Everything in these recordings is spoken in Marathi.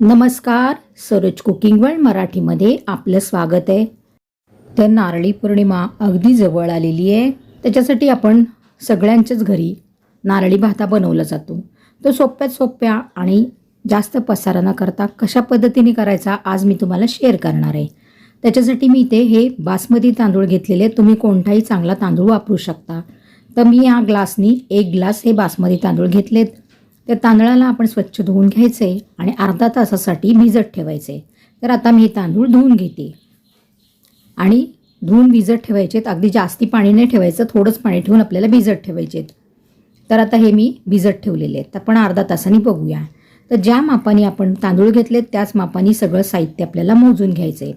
नमस्कार सरोज कुकिंग वर्ल्ड मराठीमध्ये आपलं स्वागत आहे. तर नारळी पौर्णिमा अगदी जवळ आलेली आहे. त्याच्यासाठी आपण सगळ्यांच्याच घरी नारळी भाता बनवला जातो. तो सोप्यात सोप्या आणि जास्त पसारा न करता कशा पद्धतीने करायचा आज मी तुम्हाला शेअर करणार आहे. त्याच्यासाठी मी इथे हे बासमती तांदूळ घेतलेले. तुम्ही कोणताही चांगला तांदूळ वापरू शकता. तर मी या ग्लासनी एक ग्लास हे बासमती तांदूळ घेतलेत. त्या तांदळाला आपण स्वच्छ धुवून घ्यायचे आणि अर्धा तासासाठी भिजत ठेवायचे. तर आता मी हे तांदूळ धुवून घेते. आणि धुवून भिजत ठेवायचे अगदी जास्ती पाणी नाही ठेवायचं. थोडंच पाणी ठेवून आपल्याला भिजत ठेवायचे तर आता हे मी भिजत ठेवलेले आहेत. आपण अर्धा तासाने बघूया. तर ज्या मापाने आपण तांदूळ घेतलेत त्याच मापाने सगळं साहित्य आपल्याला मोजून घ्यायचं आहे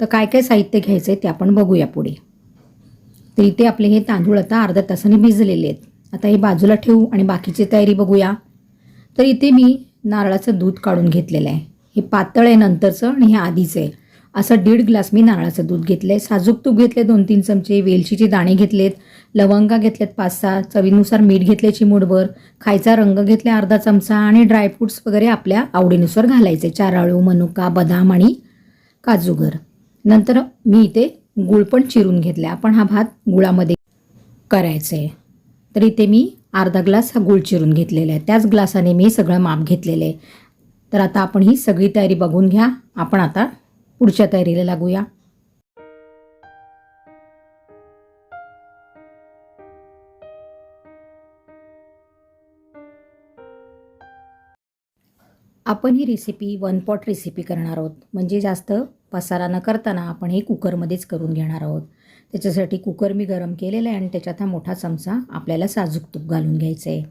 तर काय काय साहित्य घ्यायचं आहे ते आपण बघूया पुढे. तर इथे आपले हे तांदूळ आता अर्ध्या तासाने भिजलेले आहेत. आता हे बाजूला ठेवू आणि बाकीची तयारी बघूया. तर इथे मी नारळाचं दूध काढून घेतलेलं आहे. हे पातळ आहे नंतरचं आणि हे आधीचं आहे. असं दीड ग्लास मी नारळाचं दूध घेतलं आहे साजूक तूप घेतले दोन तीन चमचे वेलचीचे दाणे घेतलेत लवंगा घेतल्यात पाच सहा चवीनुसार मीठ घेतले चिमूटभर खायचा रंग घेतला अर्धा चमचा आणि ड्रायफ्रूट्स वगैरे आपल्या आवडीनुसार घालायचे. चाराळू मनुका बदाम आणि काजूगर. नंतर मी इथे गुळ पण चिरून घेतला आपण हा भात गुळामध्ये करायचं आहे तर इथे मी अर्धा ग्लास हा गुळ चिरून घेतलेला आहे. त्याच ग्लासाने मी सगळं माप घेतलेलं आहे. तर आता आपण ही सगळी तयारी बघून घ्या. आपण आता पुढच्या तयारीला लागूया. आपण ही रेसिपी वन पॉट रेसिपी करणार आहोत. म्हणजे जास्त पसारा न करताना आपण हे कुकरमध्येच करून घेणार आहोत. त्याच्यासाठी कुकर मी गरम केलेलं आहे आणि त्याच्यात हा मोठा चमचा आपल्याला साजूक तूप घालून घ्यायचं आहे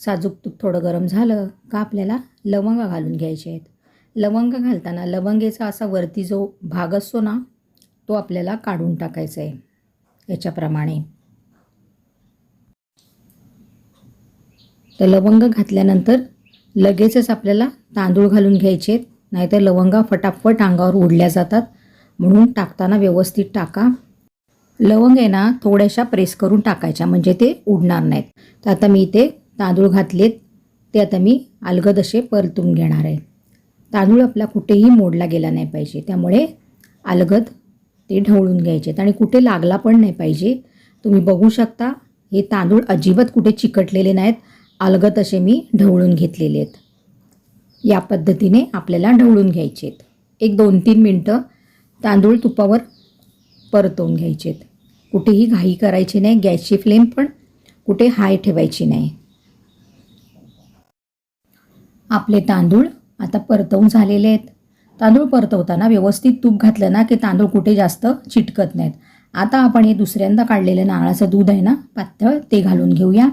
साजूक तूप थोडं गरम झालं का आपल्याला लवंग घालून घ्यायचे आहेत. लवंग घालताना लवंगेचा असा वरती जो भाग असतो ना तो आपल्याला काढून टाकायचा आहे याच्याप्रमाणे. तर लवंग घातल्यानंतर लगेचच आपल्याला तांदूळ घालून घ्यायचे आहेत. नाहीतर लवंगा फटाफट अंगावर उडल्या जातात. म्हणून टाकताना व्यवस्थित टाका. लवंग आहे ना थोड्याशा प्रेस करून टाकायच्या म्हणजे ते उडणार नाहीत. तर आता मी इथे तांदूळ घातलेत ते आता मी अलगद असे परतून घेणार आहे. तांदूळ आपला कुठेही मोडला गेला नाही पाहिजे त्यामुळे अलगद ते ढवळून घ्यायचे आहेत. आणि कुठे लागला पण नाही पाहिजे. तुम्ही बघू शकता हे तांदूळ अजिबात कुठे चिकटलेले नाहीत अलगद असे मी ढवळून घेतलेले आहेत. या पद्धतीने आपल्याला ढवळून घ्यायचे आहेत. एक दोन तीन मिनटं तांदूळ तुपावर परतवून घ्यायचे आहेत कुठेही घाई करायची नाही गॅसची फ्लेम पण कुठे हाय ठेवायची नाही. आपले तांदूळ आता परतवून झालेले आहेत. तांदूळ परतवताना व्यवस्थित तूप घातलं ना की तांदूळ कुठे जास्त चिटकत नाहीत. आता आपण हे दुसऱ्यांदा काढलेलं नारळाचं दूध आहे ना पातळ ते घालून घेऊया.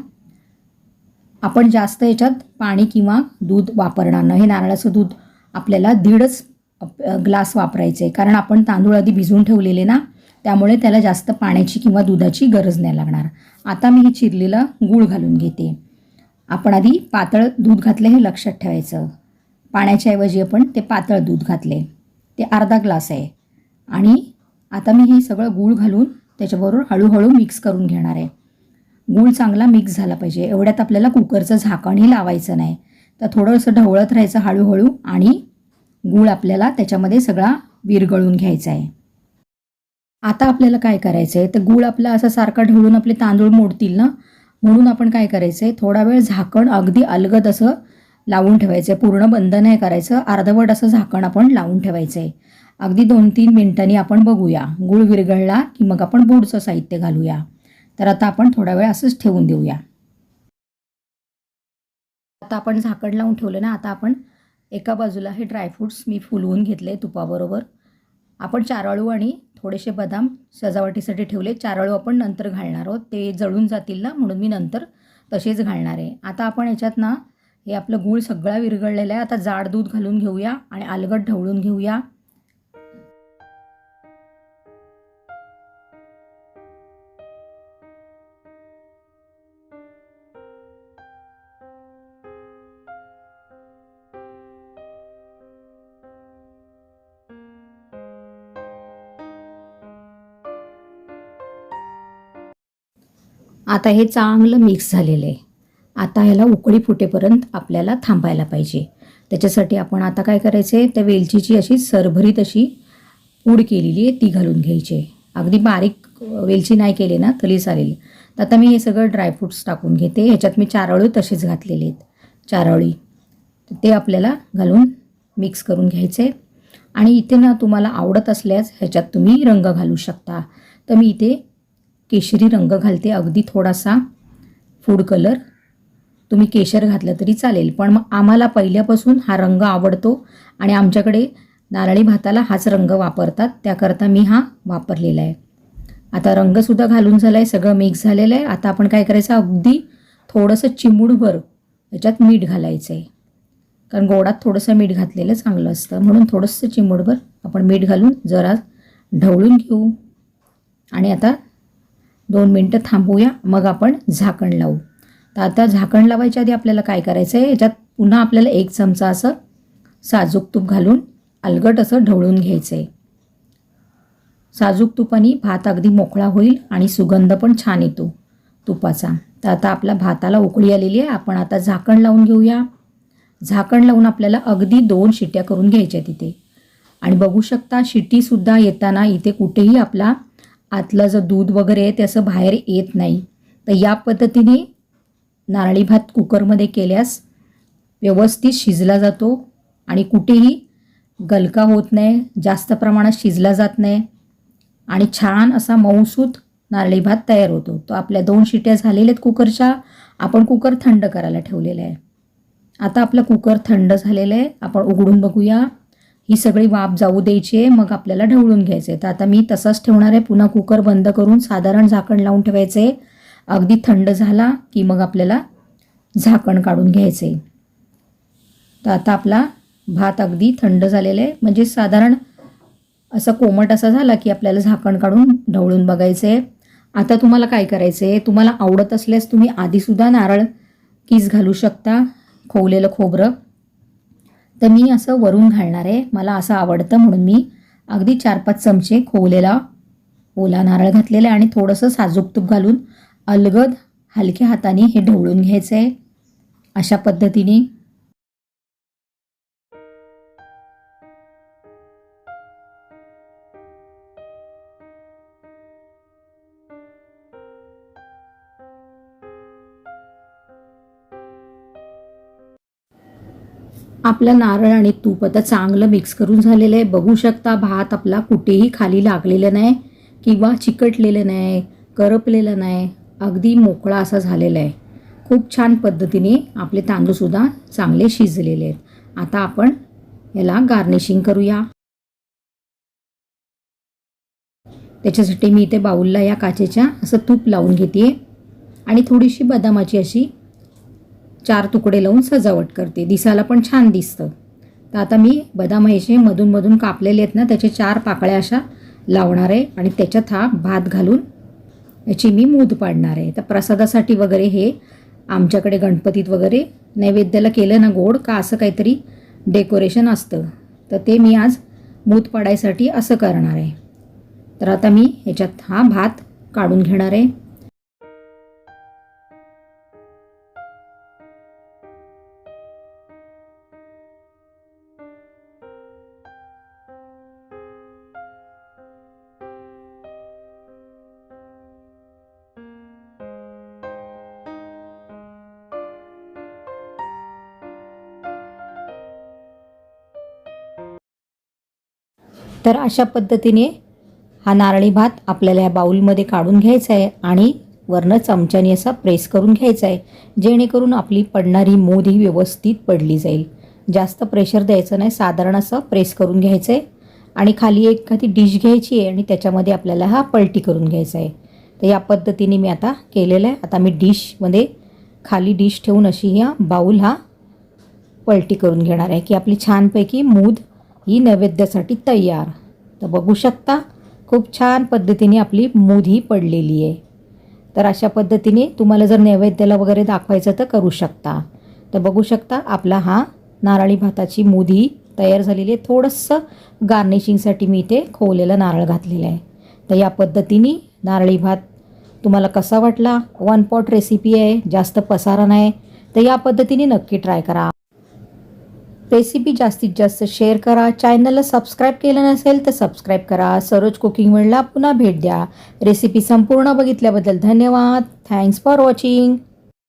आपण जास्त याच्यात पाणी किंवा दूध वापरणार नाही. हे नारळाचं दूध आपल्याला दीडच ग्लास वापरायचं आहे कारण आपण तांदूळ आधी भिजवून ठेवलेले ना त्यामुळे त्याला जास्त पाण्याची किंवा दुधाची गरज नाही लागणार. आता मी हे चिरलेलं गूळ घालून घेते. आपण आधी पातळ दूध घातलं हे लक्षात ठेवायचं. पाण्याच्या ऐवजी आपण ते पातळ दूध घातले. ते अर्धा ग्लास आहे. आणि आता मी हे सगळं गूळ घालून त्याच्याबरोबर हळूहळू मिक्स करून घेणार आहे. गूळ चांगला मिक्स झाला पाहिजे. एवढ्यात आपल्याला कुकरचं झाकणही लावायचं नाही. तर थोडंसं ढवळत राहायचं हळूहळू आणि गूळ आपल्याला त्याच्यामध्ये सगळा विरगळून घ्यायचा आहे. आता आपल्याला काय करायचं आहे तर गूळ आपला असं सारखा ढवळून आपले तांदूळ मोडतील ना? म्हणून आपण काय करायचं आहे थोडा वेळ झाकण अगदी अलगद असं लावून ठेवायचं आहे पूर्ण बंद नाही करायचं. अर्धवट असं झाकण आपण लावून ठेवायचं आहे अगदी दोन तीन मिनिटांनी आपण बघूया. गूळ विरघळला की मग आपण पुढचं साहित्य घालूया. तर आता आपण थोडा वेळ असंच ठेवून देऊया. आता आपण झाकण लावून ठेवलं ना? आता आपण एका बाजूला हे ड्रायफ्रूट्स मी फुलवून घेतले तुपाबरोबर. आपण चाराळू आणि थोडेसे बदाम सजावटीसाठी ठेवले. चारळू आपण नंतर घालणार आहोत. ते जळून जातील ना म्हणून मी नंतर तसेच घालणार आहे. आता आपण याच्यात ना हे आपलं गूळ सगळा विरघळलेलं आहे. आता जाड दूध घालून घेऊया आणि अलगद ढवळून घेऊया. आता हे चांगलं मिक्स झालेलं आहे. आता ह्याला उकळी फुटेपर्यंत आपल्याला थांबायला पाहिजे. त्याच्यासाठी आपण आता काय करायचं आहे? त्या वेलचीची अशी सरभरीत अशी पूड केलेली आहे ती घालून घ्यायची आहे. अगदी बारीक वेलची नाही केली ना तरी चालेल. तर आता मी हे सगळं ड्रायफ्रूट्स टाकून घेते. ह्याच्यात मी चारोळी तसेच घातलेले आहेत. चारोळी ते आपल्याला घालून मिक्स करून घ्यायचे आणि इथे ना तुम्हाला आवडत असल्यास ह्याच्यात तुम्ही रंग घालू शकता. तर मी इथे केशरी रंग घालते अगदी थोडासा फूड कलर तुम्ही केशर घातलं तरी चालेल पण मग आम्हाला पहिल्यापासून हा रंग आवडतो आणि आमच्याकडे नारळी भाताला हाच रंग वापरतात त्याकरता मी हा वापरलेला आहे. आता रंगसुद्धा घालून झाला आहे सगळं मिक्स झालेलं आहे. आता आपण काय करायचं अगदी थोडंसं चिमूडभर याच्यात मीठ घालायचं आहे कारण गोडात थोडंसं मीठ घातलेलं चांगलं असतं म्हणून थोडंसं चिमूडभर आपण मीठ घालून जरा ढवळून घेऊ. आणि आता दोन मिनटं थांबूया मग आपण झाकण लावू. तर आता झाकण लावायच्या आधी आपल्याला काय करायचं आहे याच्यात पुन्हा आपल्याला एक चमचा असं साजूक तूप घालून अलगट असं ढवळून घ्यायचं आहे साजूक तुपाने भात अगदी मोकळा होईल आणि सुगंध पण छान येतो तुपाचा. तर आता आपला भाताला उकळी आलेली आहे आपण आता झाकण लावून घेऊया. झाकण लावून आपल्याला अगदी दोन शिट्या करून घ्यायच्या तिथे. आणि बघू शकता शिट्टीसुद्धा येताना इथे कुठेही आपला आतलं जर दूध वगैरे आहे ते असं बाहेर येत नाही. तर या पद्धतीने नारळी भात कुकरमध्ये केल्यास व्यवस्थित शिजला जातो आणि कुठेही गलका होत नाही जास्त प्रमाणात शिजला जात नाही आणि छान असा मऊसूत नारळी भात तयार होतो. तो आपल्या दोन शिट्या झालेल्या आहेत कुकरच्या आपण कुकर थंड करायला ठेवलेला आहे. आता आपलं कुकर थंड झालेलं आहे आपण उघडून बघूया. ही सगळी वाफ जाऊ द्यायची आहे मग आपल्याला ढवळून घ्यायचं आहे तर आता मी तसंच ठेवणार आहे पुन्हा कुकर बंद करून साधारण झाकण लावून ठेवायचं आहे अगदी थंड झाला की मग आपल्याला झाकण काढून घ्यायचं आहे तर आता आपला भात अगदी थंड झालेला आहे. म्हणजे साधारण असं कोमट असा झाला की आपल्याला झाकण काढून ढवळून बघायचं आहे आता तुम्हाला काय करायचं आहे तुम्हाला आवडत असल्यास तुम्ही आधीसुद्धा नारळ कीस घालू शकता. खोवलेलं खोबरं. तर मी असं वरून घालणार आहे. मला असं आवडतं म्हणून मी अगदी चार पाच चमचे खोवलेला ओला नारळ घातलेला आहे आणि थोडंसं साजूक तूप घालून अलगद हलक्या हाताने हे ढवळून घ्यायचं आहे अशा पद्धतीने आपलं नारळ आणि तूप आता चांगलं मिक्स करून झालेलं आहे. बघू शकता भात आपला कुठेही खाली लागलेलं नाही किंवा चिकटलेलं नाही करपलेलं नाही. अगदी मोकळा असा झालेला आहे. खूप छान पद्धतीने आपले तांदूळसुद्धा चांगले शिजलेले आहेत. आता आपण याला गार्निशिंग करूया. त्याच्यासाठी मी इथे बाऊलला या काचेच्या असं तूप लावून घेते आणि थोडीशी बदामाची अशी चार तुकडे लावून सजावट करते. दिसायला पण छान दिसतं. तर आता मी बदाम मधूनमधून कापलेले आहेत ना त्याचे चार पाकळ्या अशा लावणार आहे आणि त्याच्यात हा भात घालून याची मी मूद पाडणार आहे. तर प्रसादासाठी वगैरे हे आमच्याकडे गणपतीत वगैरे नैवेद्याला केलं ना गोड का असं काहीतरी डेकोरेशन असतं. तर ते मी आज मूद पाडायसाठी असं करणार आहे. तर आता मी ह्याच्यात हा भात काढून घेणार आहे. तर अशा पद्धतीने हा नारळी भात आपल्याला या बाऊलमध्ये काढून घ्यायचा आहे आणि वरनं चमच्याने असा प्रेस करून घ्यायचा आहे जेणेकरून आपली पडणारी मूद ही व्यवस्थित पडली जाईल. जास्त प्रेशर द्यायचं नाही साधारण असं प्रेस करून घ्यायचं आहे. आणि खाली एखादी डिश घ्यायची आहे आणि त्याच्यामध्ये आपल्याला हा पलटी करून घ्यायचा आहे. तर या पद्धतीने मी आता केलेलं आहे. आता मी डिशमध्ये खाली डिश ठेवून अशी ह्या बाऊल हा पलटी करून घेणार आहे की आपली छानपैकी मूद ही नैवेद्यासाठी तयार. तर बघू शकता खूप छान पद्धतीने आपली मुधी पडलेली आहे. तर अशा पद्धतीने तुम्हाला जर नैवेद्याला वगैरे दाखवायचं तर करू शकता. तर बघू शकता आपला हा नारळी भाताची मुधी तयार झालेली आहे. थोडंसं गार्निशिंगसाठी मी इथे खोवलेला नारळ घातलेला आहे. तर या पद्धतीने नारळी भात तुम्हाला कसा वाटला? वन पॉट रेसिपी आहे जास्त पसारा नाही. तर या पद्धतीने नक्की ट्राय करा. रेसिपी जास्तीत जास्त शेअर करा. चॅनलला सबस्क्राईब केलं नसेल तर सबस्क्राईब करा. सरोज कुकिंग वर्ल्डला पुन्हा भेट द्या. रेसिपी संपूर्ण बघितल्याबद्दल धन्यवाद. Thanks for watching